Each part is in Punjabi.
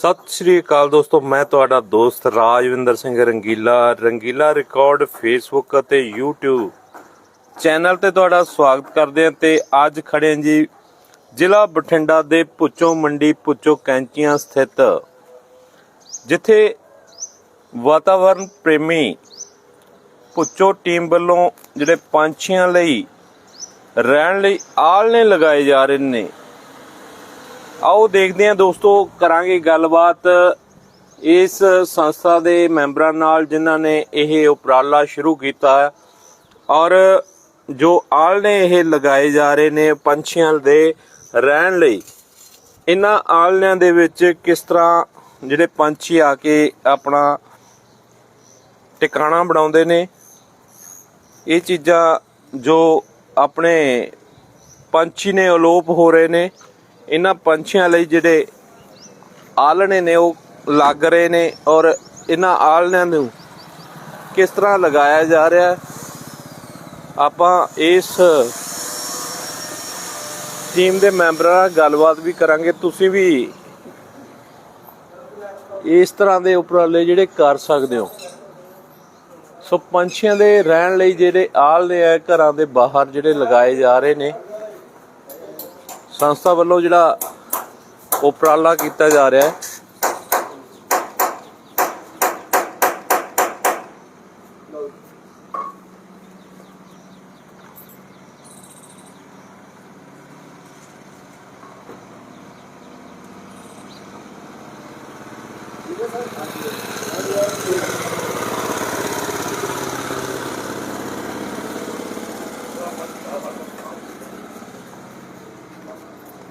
ਸਤਿ ਸ਼੍ਰੀ ਅਕਾਲ ਦੋਸਤੋ, ਮੈਂ ਤੁਹਾਡਾ ਦੋਸਤ ਰਾਜਵਿੰਦਰ ਸਿੰਘ ਰੰਗੀਲਾ। ਰੰਗੀਲਾ ਰਿਕਾਰਡ ਫੇਸਬੁੱਕ ਅਤੇ YouTube ਚੈਨਲ ਤੇ ਤੁਹਾਡਾ ਸਵਾਗਤ ਕਰਦੇ ਹਾਂ ਤੇ ਅੱਜ ਖੜੇ ਹਾਂ ਜੀ ਜ਼ਿਲ੍ਹਾ ਬਠਿੰਡਾ ਦੇ ਪੁੱਚੋ ਮੰਡੀ ਪੁੱਚੋ ਕੈਂਚੀਆਂ ਸਥਿਤ, ਜਿੱਥੇ ਵਾਤਾਵਰਣ ਪ੍ਰੇਮੀ ਪੁੱਚੋ ਟੀਮ ਵੱਲੋਂ ਜਿਹੜੇ ਪੰਛੀਆਂ ਲਈ ਰਹਿਣ ਲਈ ਆਲਣੇ ਲਗਾਏ ਜਾ ਰਹੇ ਨੇ। ਆਓ ਦੇਖਦੇ ਹਾਂ ਦੋਸਤੋ, ਕਰਾਂਗੇ ਗੱਲਬਾਤ। ਇਸ ਸੰਸਥਾ ਦੇ ਮੈਂਬਰਾਂ ਨਾਲ ਜਿਨ੍ਹਾਂ ਨੇ ਇਹ ਉਪਰਾਲਾ ਸ਼ੁਰੂ ਕੀਤਾ ਔਰ ਜੋ ਆਲਣੇ ਇਹ ਲਗਾਏ ਜਾ ਰਹੇ ਨੇ ਪੰਛੀਆਂ ਦੇ ਰਹਿਣ ਲਈ, ਇਹਨਾਂ ਆਲਣਿਆਂ ਦੇ ਵਿੱਚ ਕਿਸ ਤਰ੍ਹਾਂ ਜਿਹੜੇ ਪੰਛੀ ਆ ਕੇ ਆਪਣਾ ਟਿਕਾਣਾ ਬਣਾਉਂਦੇ ਨੇ, ਇਹ ਚੀਜ਼ਾਂ ਜੋ ਆਪਣੇ ਪੰਛੀ ਨੇ ਅਲੋਪ ਹੋ ਰਹੇ ਨੇ। ਇਹਨਾਂ ਪੰਛੀਆਂ ਲਈ ਜਿਹੜੇ ਆਲਣੇ ਨੇ, ਉਹ ਲੱਗ ਰਹੇ ਨੇ ਔਰ ਇਹਨਾਂ ਆਲਣਿਆਂ ਨੂੰ ਕਿਸ ਤਰ੍ਹਾਂ ਲਗਾਇਆ ਜਾ ਰਿਹਾ ਆਪਾਂ ਇਸ ਟੀਮ ਦੇ ਮੈਂਬਰਾਂ ਨਾਲ ਗੱਲਬਾਤ ਵੀ ਕਰਾਂਗੇ। ਤੁਸੀਂ ਵੀ ਇਸ ਤਰ੍ਹਾਂ ਦੇ ਉਪਰਾਲੇ ਜਿਹੜੇ ਕਰ ਸਕਦੇ ਹੋ। ਸੋ ਪੰਛੀਆਂ ਦੇ ਰਹਿਣ ਲਈ ਜਿਹੜੇ ਆਲਣੇ ਆ ਘਰਾਂ ਦੇ ਬਾਹਰ ਜਿਹੜੇ ਲਗਾਏ ਜਾ ਰਹੇ ਨੇ। ਸੰਸਥਾ ਵੱਲੋਂ ਜਿਹੜਾ ਉਪਰਾਲਾ ਕੀਤਾ ਜਾ ਰਿਹਾ ਹੈ।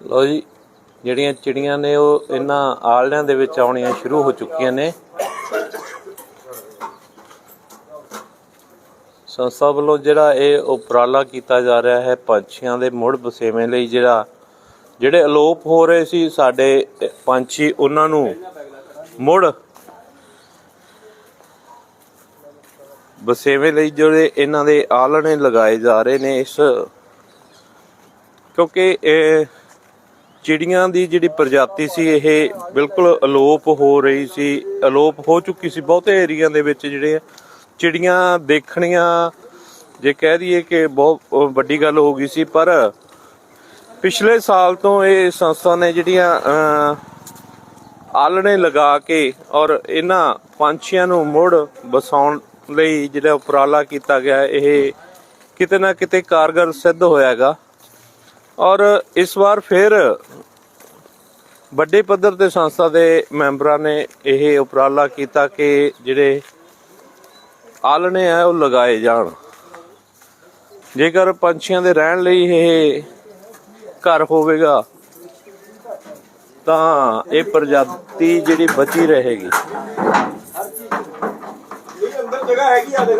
ਲੋ ਜੀ, ਜਿਹੜੀਆਂ ਚਿੜੀਆਂ ਨੇ ਉਹ ਇਹਨਾਂ ਆਲਣਿਆਂ ਦੇ ਵਿੱਚ ਆਉਣੀਆਂ ਸ਼ੁਰੂ ਹੋ ਚੁੱਕੀਆਂ ਨੇ। ਸੰਸਥਾ ਵੱਲੋਂ ਜਿਹੜਾ ਇਹ ਉਪਰਾਲਾ ਕੀਤਾ ਜਾ ਰਿਹਾ ਹੈ, ਪੰਛੀਆਂ ਦੇ ਮੁੜ ਬਸੇਵੇਂ ਲਈ ਜਿਹੜਾ, ਜਿਹੜੇ ਅਲੋਪ ਹੋ ਰਹੇ ਸੀ, ਸਾਡੇ ਪੰਛੀ ਉਹਨਾਂ ਨੂੰ ਮੁੜ ਵਸੇਵੇਂ ਲਈ ਜਿਹੜੇ ਇਹਨਾਂ ਦੇ ਆਲਣੇ ਲਗਾਏ ਜਾ ਰਹੇ ਨੇ ਇਸ ਕਿਉਂਕਿ ਇਹ ਚਿੜੀਆਂ ਦੀ ਜਿਹੜੀ ਪ੍ਰਜਾਤੀ ਸੀ ਇਹ ਬਿਲਕੁਲ ਅਲੋਪ ਹੋ ਰਹੀ ਸੀ ਅਲੋਪ ਹੋ ਚੁੱਕੀ ਸੀ। ਬਹੁਤੇ ਏਰੀਆ ਦੇ ਵਿੱਚ ਜਿਹੜੇ ਚਿੜੀਆਂ ਦੇਖਣੀਆਂ ਜੇ ਕਹਿ ਦਈਏ ਕਿ ਬਹੁਤ ਵੱਡੀ ਗੱਲ ਹੋ ਗਈ ਸੀ ਪਰ ਪਿਛਲੇ ਸਾਲ ਤੋਂ ਇਹ ਸੰਸਥਾ ਨੇ ਜਿਹੜੀਆਂ ਅਹ, ਆਲਣੇ ਲਗਾ ਕੇ ਔਰ ਇਹਨਾਂ ਪੰਛੀਆਂ ਨੂੰ ਮੁੜ ਬਸਾਉਣ ਲਈ ਜਿਹੜਾ ਉਪਰਾਲਾ ਕੀਤਾ ਗਿਆ ਇਹ ਕਿਤੇ ਨਾ ਕਿਤੇ ਕਾਰਗਰ ਸਿੱਧ ਹੋਇਆਗਾ। ਔਰ ਇਸ ਵਾਰ ਫਿਰ ਵੱਡੇ ਪੱਧਰ ਤੇ ਸੰਸਥਾ ਦੇ ਮੈਂਬਰਾਂ ਨੇ ਇਹ ਉਪਰਾਲਾ ਕੀਤਾ ਕਿ ਜਿਹੜੇ ਆਲਣੇ ਆ, ਉਹ ਲਗਾਏ ਜਾਣ। ਜੇਕਰ ਪੰਛੀਆਂ ਦੇ ਰਹਿਣ ਲਈ ਇਹ ਘਰ ਹੋਵੇਗਾ, ਤਾਂ ਇਹ ਪ੍ਰਜਾਤੀ ਜਿਹੜੀ ਬਚੀ ਰਹੇਗੀ। ਜਗ੍ਹਾ ਹੈਗੀ ਆ ਦੇਖ।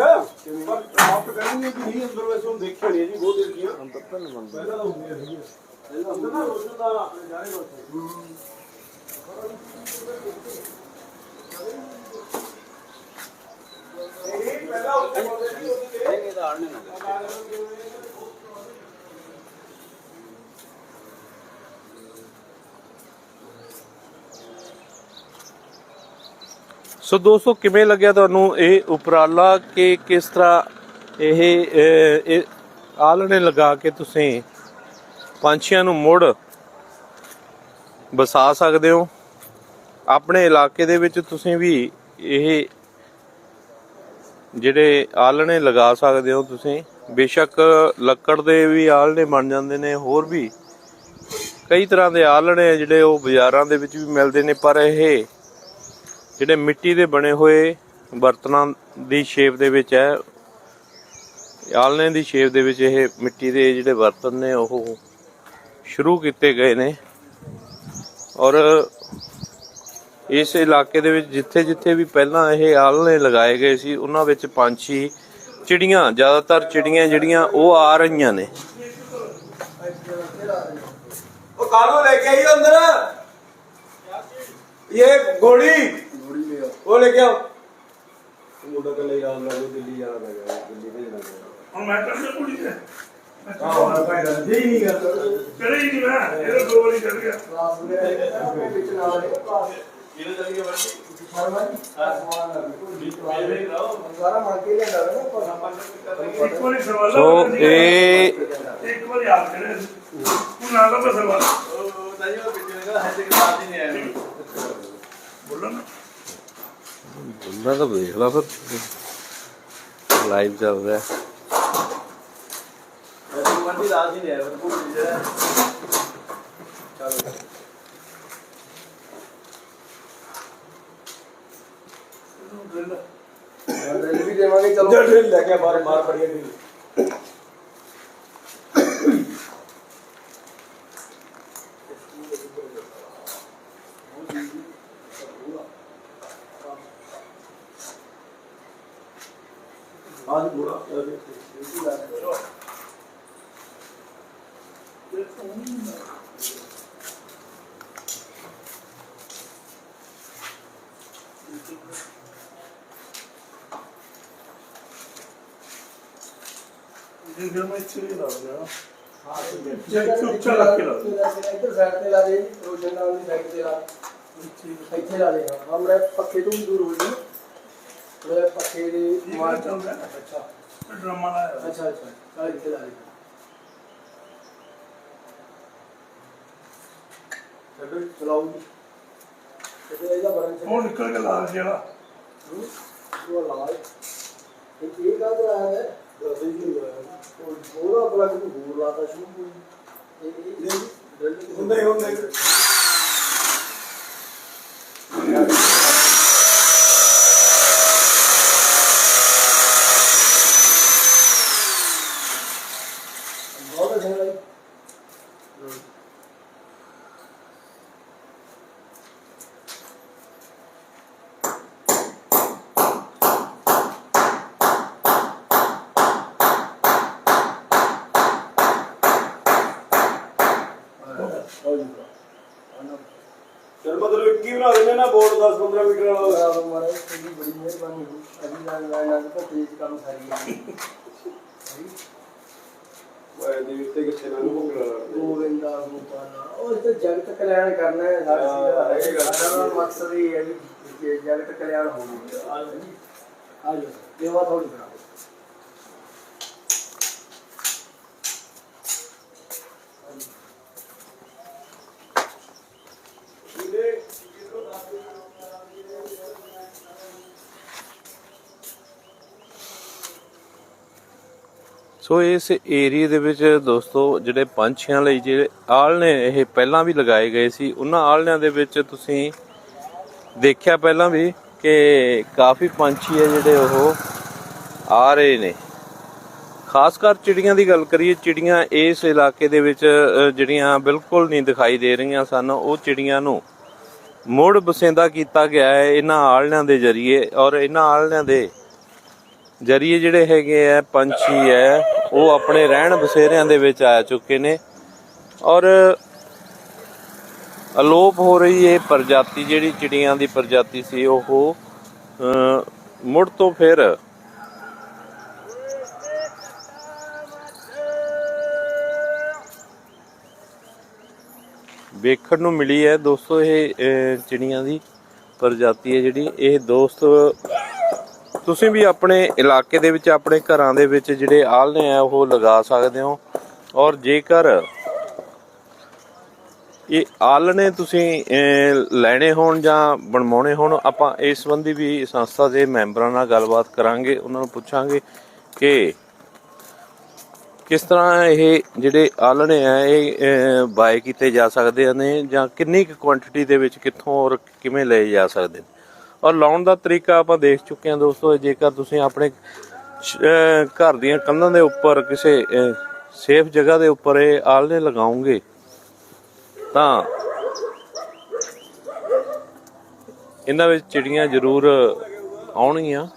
ਪਰ ਆਪ ਕਰਨਗੇ ਕਿ ਨਹੀਂ ਅੰਦਰ ਵੈਸੇ ਹੁਣ ਦੇਖਿਆ ਨਹੀਂ ਜੀ ਬਹੁਤ ਦੇਰ ਕੀ ਅੰਦਰ ਤਾਂ ਨਹੀਂ ਮੰਨਦਾ ਪਹਿਲਾਂ ਤਾਂ ਹੁੰਦੀਆਂ ਸੀਗੀਆਂ ਅੰਦਰ ਨਾ ਰੋਸ਼ਨ ਦਾ ਆਪਣੇ ਜਾਣੇ ਕੋਲ ਇਹ ਪਹਿਲਾਂ ਉੱਤੇ ਹੁੰਦੇ ਸੀ ਉਹਦੇ ਤੇ ਸੋ ਦੋਸਤੋ ਕਿਵੇਂ ਲੱਗਿਆ ਤੁਹਾਨੂੰ ਇਹ ਉਪਰਾਲਾ ਕਿ ਕਿਸ ਤਰ੍ਹਾਂ ਇਹ ਅਹ, ਆਲਣੇ ਲਗਾ ਕੇ ਤੁਸੀਂ ਪੰਛੀਆਂ ਨੂੰ ਮੁੜ ਬਸਾ ਸਕਦੇ ਹੋ? ਆਪਣੇ ਇਲਾਕੇ ਦੇ ਵਿੱਚ ਤੁਸੀਂ ਵੀ ਇਹ ਜਿਹੜੇ ਆਲਣੇ ਲਗਾ ਸਕਦੇ ਹੋ ਤੁਸੀਂ। ਬੇਸ਼ੱਕ ਲੱਕੜ ਦੇ ਵੀ ਆਲਣੇ ਬਣ ਜਾਂਦੇ ਨੇ ਹੋਰ ਵੀ ਕਈ ਤਰ੍ਹਾਂ ਦੇ ਆਲਣੇ ਜਿਹੜੇ ਉਹ ਬਾਜ਼ਾਰਾਂ ਦੇ ਵਿੱਚ ਵੀ ਮਿਲਦੇ ਨੇ ਪਰ ਇਹ ਜਿਹੜੇ ਮਿੱਟੀ ਦੇ ਬਣੇ ਹੋਏ ਬਰਤਨਾਂ ਦੀ ਸ਼ੇਪ ਦੇ ਵਿੱਚ ਹੈ ਆਲਣੇ ਦੀ ਸ਼ੇਪ ਦੇ ਵਿੱਚ ਇਹ ਮਿੱਟੀ ਦੇ ਜਿਹੜੇ ਬਰਤਨ ਨੇ, ਉਹ ਸ਼ੁਰੂ ਕੀਤੇ ਗਏ ਨੇ। ਔਰ ਇਸ ਇਲਾਕੇ ਦੇ ਵਿੱਚ ਜਿੱਥੇ-ਜਿੱਥੇ ਵੀ ਪਹਿਲਾਂ ਇਹ ਆਲਣੇ ਲਗਾਏ ਗਏ ਸੀ, ਉਹਨਾਂ ਵਿੱਚ ਪੰਛੀ, ਚਿੜੀਆਂ, ਜ਼ਿਆਦਾਤਰ ਚਿੜੀਆਂ ਜਿਹੜੀਆਂ, ਉਹ ਆ ਰਹੀਆਂ ਨੇ। ਉਹ ਕਾਹਨੂੰ ਲੈ ਕੇ ਆਈ ਅੰਦਰ? ਇਹ ਗੋਲੀ। ਉਹ ਲੈ ਕੇ ਆਓ। ਮੁੰਡਾ ਕੱਲੇ ਯਾਰ ਲੱਗੋ ਦਿੱਲੀ ਜਾਣਾ ਪੈ ਗਿਆ ਦਿੱਲੀ ਭੇਜਣਾ ਪਿਆ ਹੁਣ ਮੈਂ ਕਹਿੰਦਾ ਕੁੜੀ ਤੇ ਆਹ ਹਾਂ ਭਾਈ ਗੱਲ ਜੀ ਨਹੀਂ ਕਰਦਾ। ਕਰੇ ਹੀ ਨਹੀਂ ਮੈਂ ਇਹਦਾ ਦੋ ਵਾਰੀ ਚੱਲ ਗਿਆ। ਕਲਾਸ ਦੇ ਵਿੱਚ ਨਾਲ ਦੇ ਕਲਾਸ ਇਹਨੇ ਚੱਲ ਗਿਆ ਬਸ ਫਰਮਾਨ ਹਾਂ। ਸਮਾਨ ਨਾਲ ਕੋਈ ਵੀ ਕਰਾਓ। ਸਾਰਾ ਮੜ ਕੇ ਲਿਆਂਦਾ ਵੇ ਨਾ ਪਰ ਆਪਾਂ ਇੱਕ ਵਾਰੀ ਸਰਵਾਲਾ ਸੋ ਇਹ ਇੱਕ ਵਾਰੀ ਆਪ ਕਰੇ। ਉਹ ਨਾਲ ਦਾ ਸਰਵਾਲਾ ਉਹ ਤਾਂ ਜੀ ਉਹ ਪਿੱਛੇ ਨਿਕਲ ਹੱਥ ਦੇ ਨਾਲ ਨਹੀਂ ਆਇਆ ਬੋਲਣਾ बंदा तो देख ਲਾ फिर लाइव चल रहा ਮਨ ਵੀ ਰਾਜ ਨਹੀਂ ਵੀ ਦੇਵਾਂਗੇ ਚਲੋ ਡਰਿਲ ਲੈ ਕੇ ਬਾਹਰ ਮਾਰ ਪੜੀਏ ਡਰਿਲ आज बुरा ਇਹ ਫਿਰ ਮੈਂ ਇੱਥੇ ਹੀ ਲਾ ਦਿਆਂ हां ਜੇ ਚੁੱਪ ਚਾਪ ਰੱਖ ਕੇ ਲਾ ਦਿਓ। इधर साइड पे ला दे रोशन नाल की साइड पे ला ਇੱਥੇ ਲਾ ਦੇ ਹਮਰੇ ਪੱਖੇ ਤੋਂ ਵੀ ਦੂਰ ਹੋ ਜੀ ਮੇਰੇ ਪੱਖੇ ਦੇ ਮਾਰ ਚੱਲਦਾ ਅੱਛਾ ਡਰਾਮਾ ਲਾਇਆ ਅੱਛਾ ਅੱਛਾ ਚਲ ਇੱਥੇ ਲਾ ਦੇ ਜੀ, ਚਲਾਓ ਜੀ ਤੇ ਇਹਦਾ ਬਰਨ ਉਹ ਨਿਕਲ ਕੇ ਲਾ ਜਿਹੜਾ ਉਹ ਲਾਲ ਇਹ ਗੱਲ ਆਇਆ ਹੈ ਦੱਸਦੇ ਹੀ ਉਹ ਪੂਰਾ ਪਲੱਗ ਨੂੰ ਹੋਰ ਲਾਤਾ ਸ਼ੁਰੂ ਕੋਈ ਇਹ ਇਹ ਹੁੰਦੇ ਹੁੰਦੇ ਬਹੁਤ ਅੱਛਾ ਲੱਗਾ ਹੀ ਬਣਾ ਦਿੰਦੇ ਨਾ ਬੋਰਡ 10 15 ਮੀਟਰ ਵਾਲਾ ਬੜਾ ਮਾਰੇ ਤੁਹਾਡੀ ਬੜੀ ਮਿਹਰਬਾਨੀ। ਹੋਈ ਅਭੀ ਨਾਲ ਨਾਲ ਨਾਲ ਤਾਂ ਤੇਜ਼ ਕੰਮ ਸਾਰੀ ਹੈ। ਵਾਏ ਦੀ ਉੱਤੇ ਕਿੱਥੇ ਨਾ ਨੂੰ ਭੁਗੜਾ ਗੋਵਿੰਦਾ ਗੋਪਾਲਾ ਉਹ ਇਸ ਤੇ ਜਗਤ ਕਲਿਆਣ ਕਰਨਾ ਹੈ ਸਾਡਾ ਹਾਂ, ਇਹ ਗੱਲ ਸਾਡਾ ਮਕਸਦ ਇਹ ਹੈ ਵੀ ਜਗਤ ਕਲਿਆਣ ਹੋਵੇ। ਆ ਜਾਓ ਦੇਵਾ ਥੋੜੀ ਕਰਾ ਸੋ ਇਸ ਏਰੀਆ ਦੇ ਵਿੱਚ ਦੋਸਤੋ ਜਿਹੜੇ ਪੰਛੀਆਂ ਲਈ ਜਿਹੜੇ ਆਲਣੇ ਇਹ ਪਹਿਲਾਂ ਵੀ ਲਗਾਏ ਗਏ ਸੀ, ਉਹਨਾਂ ਆਲਣਿਆਂ ਦੇ ਵਿੱਚ ਤੁਸੀਂ ਦੇਖਿਆ ਪਹਿਲਾਂ ਵੀ ਕਿ ਕਾਫੀ ਪੰਛੀ ਹੈ ਜਿਹੜੇ ਉਹ ਆ ਰਹੇ ਨੇ। ਖਾਸ ਕਰ ਚਿੜੀਆਂ ਦੀ ਗੱਲ ਕਰੀਏ, ਚਿੜੀਆਂ ਇਸ ਇਲਾਕੇ ਦੇ ਵਿੱਚ ਜਿਹੜੀਆਂ ਬਿਲਕੁਲ ਨਹੀਂ ਦਿਖਾਈ ਦੇ ਰਹੀਆਂ ਸਨ, ਉਹ ਚਿੜੀਆਂ ਨੂੰ ਮੁੜ ਬਸਿੰਦਾ ਕੀਤਾ ਗਿਆ ਹੈ ਇਹਨਾਂ ਆਲਣਿਆਂ ਦੇ ਜ਼ਰੀਏ ਔਰ ਇਹਨਾਂ ਆਲਣਿਆਂ ਦੇ ਜਰੀਏ ਜਿਹੜੇ ਹੈਗੇ ਆ, ਪੰਛੀ ਹੈ ਉਹ ਆਪਣੇ ਰਹਿਣ ਬਸੇਰਿਆਂ ਦੇ ਵਿੱਚ ਆ ਚੁੱਕੇ ਨੇ। ਔਰ ਅਲੋਪ ਹੋ ਰਹੀ ਇਹ ਪ੍ਰਜਾਤੀ, ਜਿਹੜੀ ਚਿੜੀਆਂ ਦੀ ਪ੍ਰਜਾਤੀ ਸੀ, ਉਹ ਮੁੜ ਤੋਂ ਫਿਰ ਵੇਖਣ ਨੂੰ ਮਿਲੀ ਹੈ। ਦੋਸਤੋ ਇਹ ਚਿੜੀਆਂ ਦੀ ਪ੍ਰਜਾਤੀ ਹੈ ਜਿਹੜੀ। ਇਹ ਦੋਸਤ ਤੁਸੀਂ ਵੀ ਆਪਣੇ ਇਲਾਕੇ ਦੇ ਵਿੱਚ, ਆਪਣੇ ਘਰਾਂ ਦੇ ਵਿੱਚ ਜਿਹੜੇ ਆਲ੍ਹਣੇ ਆ, ਉਹ ਲਗਾ ਸਕਦੇ ਹੋ। ਔਰ ਜੇਕਰ ਇਹ ਆਲ੍ਹਣੇ ਤੁਸੀਂ ਲੈਣੇ ਹੋਣ ਜਾਂ ਬਣਵਾਉਣੇ ਹੋਣ, ਆਪਾਂ ਇਸ ਸੰਬੰਧੀ ਵੀ ਸੰਸਥਾ ਦੇ ਮੈਂਬਰਾਂ ਨਾਲ ਗੱਲਬਾਤ ਕਰਾਂਗੇ। ਉਹਨਾਂ ਨੂੰ ਪੁੱਛਾਂਗੇ ਕਿ ਕਿਸ ਤਰ੍ਹਾਂ ਇਹ ਜਿਹੜੇ ਆਲ੍ਹਣੇ ਆ, ਇਹ ਬਾਏ ਕੀਤੇ ਜਾ ਸਕਦੇ ਨੇ ਜਾਂ ਕਿੰਨੀ ਕੁ ਕੁਆਂਟੀਟੀ ਦੇ ਵਿੱਚ ਕਿੱਥੋਂ ਔਰ ਕਿਵੇਂ ਲਏ ਜਾ ਸਕਦੇ ਨੇ। ਔਰ ਲਾਉਣ ਦਾ ਤਰੀਕਾ ਆਪਾਂ ਦੇਖ ਚੁੱਕੇ ਹਾਂ ਦੋਸਤੋ ਜੇਕਰ ਤੁਸੀਂ ਆਪਣੇ ਘਰ ਦੀਆਂ ਕੰਧਾਂ ਦੇ ਉੱਪਰ ਕਿਸੇ ਸੇਫ ਜਗ੍ਹਾ ਦੇ ਉੱਪਰ ਇਹ ਆਲ੍ਹਣੇ ਲਗਾਓਗੇ, ਤਾਂ ਇਹਨਾਂ ਵਿੱਚ ਚਿੜੀਆਂ ਜ਼ਰੂਰ ਆਉਣਗੀਆਂ।